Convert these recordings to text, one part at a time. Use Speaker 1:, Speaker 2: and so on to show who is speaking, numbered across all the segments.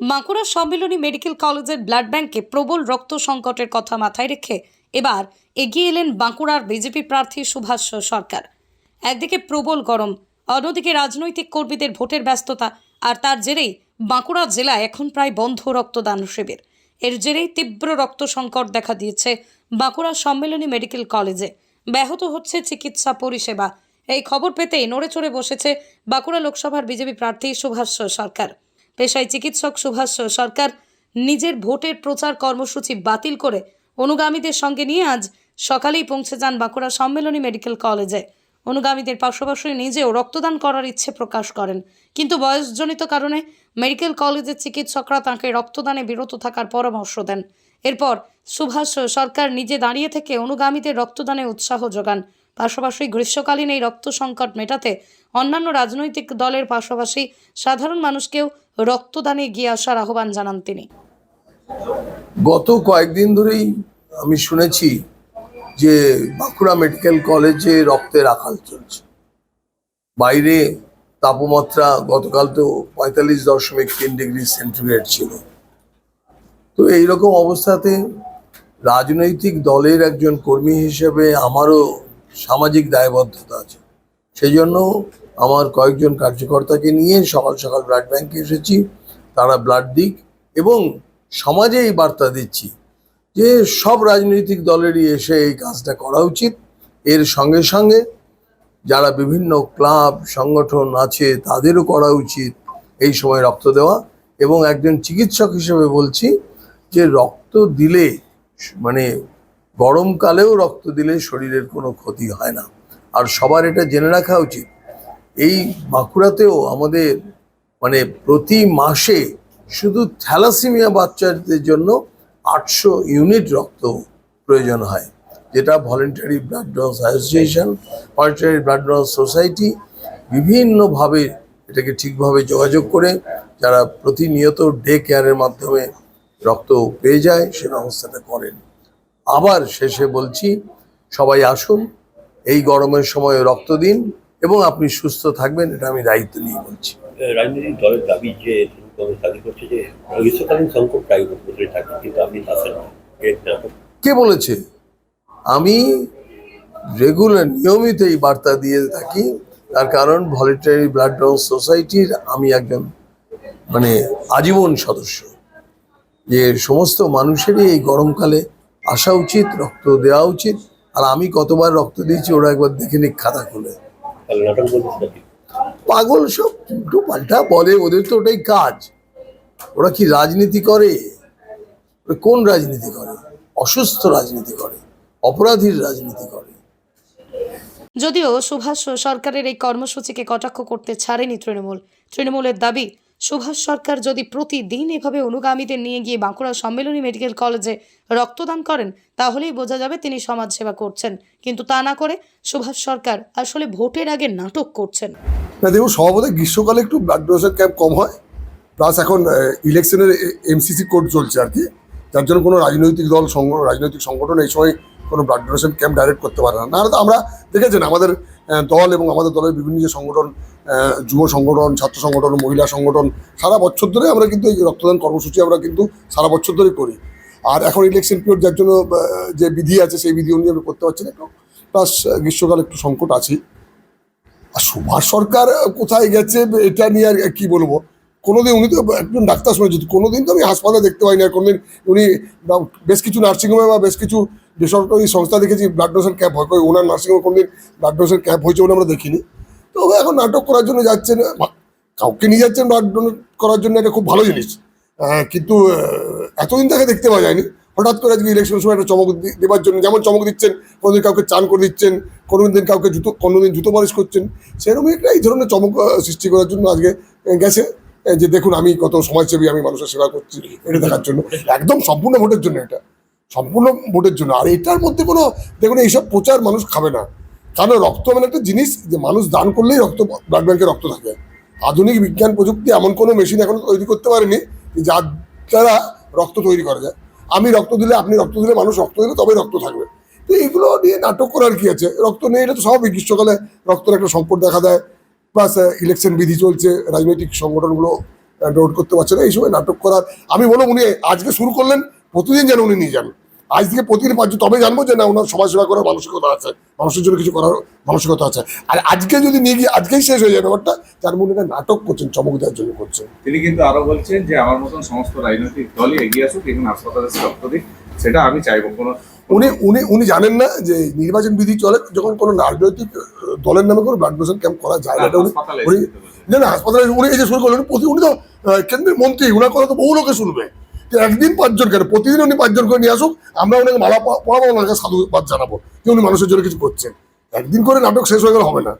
Speaker 1: Bankura Sammilani medical কলেজের blood ব্যাংকে প্রবল রক্ত সংকটের কথা মাথায় রেখে এবার এগিয়ে এলেন বাঁকুড়ার বিজেপি প্রার্থী সুভাষ সরকার। একদিকে প্রবল গরম, অন্যদিকে রাজনৈতিক কর্মীদের ভোটের ব্যস্ততা, আর তার জেরেই বাঁকুড়া জেলায় এখন প্রায় বন্ধ রক্তদান শিবির। এর জেরেই তীব্র রক্ত সংকট দেখা দিয়েছে বাঁকুড়া সম্মিলনী মেডিকেল কলেজে। ব্যাহত হচ্ছে চিকিৎসা পরিষেবা। এই খবর পেতেই নড়ে চড়ে বসেছে বাঁকুড়া লোকসভার বিজেপি প্রার্থী সুভাষ সরকার। পেশায় চিকিৎসক সুভাষ সরকার নিজের ভোটের প্রচার কর্মসূচি বাতিল করে অনুগামীদের সঙ্গে নিয়ে আজ সকালেই পৌঁছে যান বাঁকুড়া সম্মেলনী মেডিকেল কলেজে। অনুগামীদের পাশাপাশি নিজেও রক্তদান করার ইচ্ছে প্রকাশ করেন। কিন্তু বয়সজনিত কারণে মেডিকেল কলেজের চিকিৎসকরা তাঁকে রক্তদানে বিরত থাকার পরামর্শ দেন। এরপর সুভাষ সরকার নিজে দাঁড়িয়ে থেকে অনুগামীদের রক্তদানে উৎসাহ যোগান। পাশাপাশি গ্রীষ্মকালীন এই রক্ত সংকট মেটাতে অন্যান্য রাজনৈতিক দলের পাশাপাশি সাধারণ মানুষকেও রক্তদানে এগিয়ে আসার আহ্বান জানান তিনি।
Speaker 2: গত কয়েকদিন ধরেই আমি শুনেছি যে বাঁকুড়া মেডিকেল কলেজে রক্তের আকাল চলছে। বাইরে তাপমাত্রা গতকাল তো পঁয়তাল্লিশ দশমিক তিন ডিগ্রি সেন্টিগ্রেড ছিল। তো এইরকম অবস্থাতে রাজনৈতিক দলের একজন কর্মী হিসেবে আমারও সামাজিক দায়বদ্ধতা আছে। সেই জন্য আমার কয়েকজন কার্যকর্তাকে নিয়ে সকাল সকাল ব্লাড ব্যাংকে এসেছি, তারা ব্লাড দিক এবং সমাজে এই বার্তা দিচ্ছি যে সব রাজনৈতিক দলেরই এসে এই কাজটা করা উচিত। এর সঙ্গে সঙ্গে যারা বিভিন্ন ক্লাব, সংগঠন আছে তাদেরও করা উচিত এই সময় রক্ত দেওয়া এবং একজন চিকিৎসক হিসেবে বলছি যে রক্ত দিলে মানে গরমকালেও রক্ত দিলে শরীরের কোনো ক্ষতি হয় না। আর সবার এটা জেনে রাখা উচিত। এই বাঁকুড়াতেও আমাদের মানে প্রতি মাসে শুধু থ্যালাসিমিয়া বাচ্চাদের জন্য আটশো ইউনিট রক্ত প্রয়োজন হয়। যেটা voluntary blood donors association, voluntary blood donors society বিভিন্নভাবে এটাকে ঠিকভাবে যোগাযোগ করে, যারা প্রতিনিয়ত ডে কেয়ারের মাধ্যমে রক্ত পেয়ে যায়, সে ব্যবস্থাটা করেন। আবার শেষে বলছি সবাই আসুন এই গরমের সময় রক্ত দিন এবং আপনি সুস্থ থাকবেন এটা আমি দায়িত্ব নিয়ে বলছি।
Speaker 3: রাজনৈতিক দলের দাবি যে দাবি করছে যে গ্রীষ্মকালীন সংকট প্রায় থাকে কিন্তু আপনি আসেন না এর নাটক
Speaker 2: কে বলেছে? আমি রেগুলার নিয়মিত এই বার্তা দিয়ে থাকি তার কারণ ভলেন্টারি ব্লাড ডোনার সোসাইটির আমি একজন মানে আজীবন সদস্য। যে সমস্ত মানুষেরই এই গরমকালে আসা উচিত রক্ত দেওয়া উচিত। আর আমি কতবার রক্ত দিয়েছি ওরা একবার দেখে নিক খাতা খুলে। পাগল সব উল্টো পাল্টা বলে ওদের তো ওটাই কাজ। ওরা কি রাজনীতি করে? কোন রাজনীতি করে? অসুস্থ রাজনীতি করে অপরাধীর রাজনীতি করে।
Speaker 1: যদিও সুভাষ সরকারের এই কর্মসূচিকে কটাক্ষ করতে ছাড়েনি তৃণমূল। তৃণমূলের দাবি সুভাষ সরকার যদি প্রতিদিন এভাবে অনুগামীদের নিয়ে গিয়ে বাঁকুড়া সম্মেলনী মেডিকেল কলেজে রক্তদান করেন, তাহলেই বোঝা যাবে তিনি সমাজসেবা করছেন। কিন্তু তা না করে সুভাষ সরকার আসলে ভোটের আগে নাটক করছেন।
Speaker 4: না, দেখুন, স্বভাবতই গ্রীষ্মকালে একটু ব্লাড ডোনেশন ক্যাম্প কম হয় প্লাস এখন ইলেকশনের এমসিসি কোড চলছে আর কি। যার জন্য কোনো রাজনৈতিক দল রাজনৈতিক সংগঠন এই সময় কোনো ব্লাড ডোনেশন ক্যাম্প ডাইরেক্ট করতে পারে না। নাহলে তো আমরা দেখেছেন আমাদের দল এবং আমাদের দলের বিভিন্ন যে সংগঠন যুব সংগঠন, ছাত্র সংগঠন, মহিলা সংগঠন, সারা বছর ধরে আমরা কিন্তু এই রক্তদান কর্মসূচি আমরা কিন্তু সারা বছর ধরে করি। আর এখন ইলেকশন পিরিয়ড যার জন্য যে বিধি আছে সেই বিধি অনুযায়ী করতে পারছি না একটু প্লাস গ্রীষ্মকালে একটু সংকট আছেই আর সুভাষ সরকার কোথায় গেছে, এটা নিয়ে আর কি বলব? কোনোদিন উনি তো একজন ডাক্তার শুনেছি কোনোদিন তো আমি হাসপাতালে দেখতে পাইনি আর কোনোদিন উনি বেশ কিছু নার্সিংহোমে বা বেশ কিছু বেসরকারি সংস্থা দেখেছি ব্লাড ডোনেশন ক্যাম্প হয়। ওনার নার্সিংহোমে কোনোদিন ব্লাড ডোনেশন ক্যাম্প হয়েছে বলে আমরা দেখিনি। তো এখন নাটক করার জন্য যাচ্ছেন কাউকে নিয়ে যাচ্ছেন ব্লাড করার জন্য এটা খুব ভালো জিনিস। কিন্তু এতদিন তাকে দেখতে পাওয়া যায়নি। হঠাৎ করে আজকে ইলেকশন সময় একটা চমক দি- দেওয়ার জন্য যেমন চমক দিচ্ছেন, কোনোদিন কাউকে চান করে দিচ্ছেন, কোনোদিন কাউকে জুতো, কোনোদিন জুতো পলিশ করছেন, সেরকমই একটা এই ধরনের চমক সৃষ্টি করার জন্য আজকে গেছে। যে দেখুন আমি কত সমাজসেবী, আমি মানুষের সেবা করছি এটা দেখার জন্য। একদম সম্পূর্ণ ভোটের জন্য এটা। সম্পূর্ণ ভোটের জন্য। আর এটার মধ্যে কোনো, দেখুন এইসব প্রচার মানুষ খাবে না। কারণ রক্ত এমন একটা জিনিস যে মানুষ দান করলেই রক্ত ব্লাড ব্যাংকে রক্ত থাকে। আধুনিক বিজ্ঞান প্রযুক্তি এমন কোনো মেশিন এখনও তৈরি করতে পারেনি যার দ্বারা রক্ত তৈরি করা যায়। আমি রক্ত দিলে, আপনি রক্ত দিলে, মানুষ রক্ত দিলে, তবেই রক্ত থাকবে। তো এইগুলো নিয়ে নাটক করার কি আছে? রক্ত নেই এটা তো স্বাভাবিক, গ্রীষ্মকালে রক্তের একটা সংকট দেখা দেয়। প্লাস ইলেকশন বিধি চলছে, রাজনৈতিক সংগঠনগুলো নোট করতে পারছে না, এই সময় নাটক করার। আমি বললাম উনি আজকে শুরু করলেন, প্রতিদিন যেন উনি নিয়ে যান। আজ থেকে প্রতিদিন পাঁচজন তবে জানব যে না ওনার সমাজ সেবা করার মানসিকতা আছে মানুষের জন্য কিছু করার মানসিকতা আছে। আর আজকে যদি নিয়ে গিয়ে আজকেই শেষ হয়ে যায় ব্যাপারটা তার মনে একটা নাটক করছেন চমক দেওয়ার জন্য করছেন।
Speaker 5: তিনি কিন্তু আরও বলছেন যে আমার মতন সমস্ত রাজনৈতিক দলই এগিয়ে আসুক এখানে হাসপাতালে এসে রক্ত দিক সেটা আমি চাইব। কোনো
Speaker 4: উনি উনি উনি জানেন না যে নির্বাচন বিধি চলে যখন কোনো রাজনৈতিক দলের নামে কোনো ব্লাড ডোনেশন ক্যাম্প করা যায় না উনি। না না হাসপাতালে উনি এই যে শুরু করলেন প্রতি উনি তো কেন্দ্রের মন্ত্রী উনার কথা তো বহু লোকে শুনবে। একদিন পাঁচজন কেন প্রতিদিন উনি পাঁচজন করে নিয়ে আসুক, আমরা ওনাকে মালা প- পরাবো ওনাকে সাধুবাদ জানাব যে উনি মানুষের জন্য কিছু করছেন। একদিন করে নাটক শেষ হয়ে গেলে হবে না।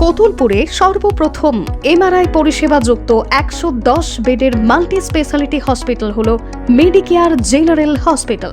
Speaker 6: কতুলপুরে সর্বপ্রথম এমআরআই পরিষেবা যুক্ত একশো দশ বেডের মাল্টি স্পেশালিটি হসপিটাল হল মেডিকেয়ার জেনারেল হসপিটাল।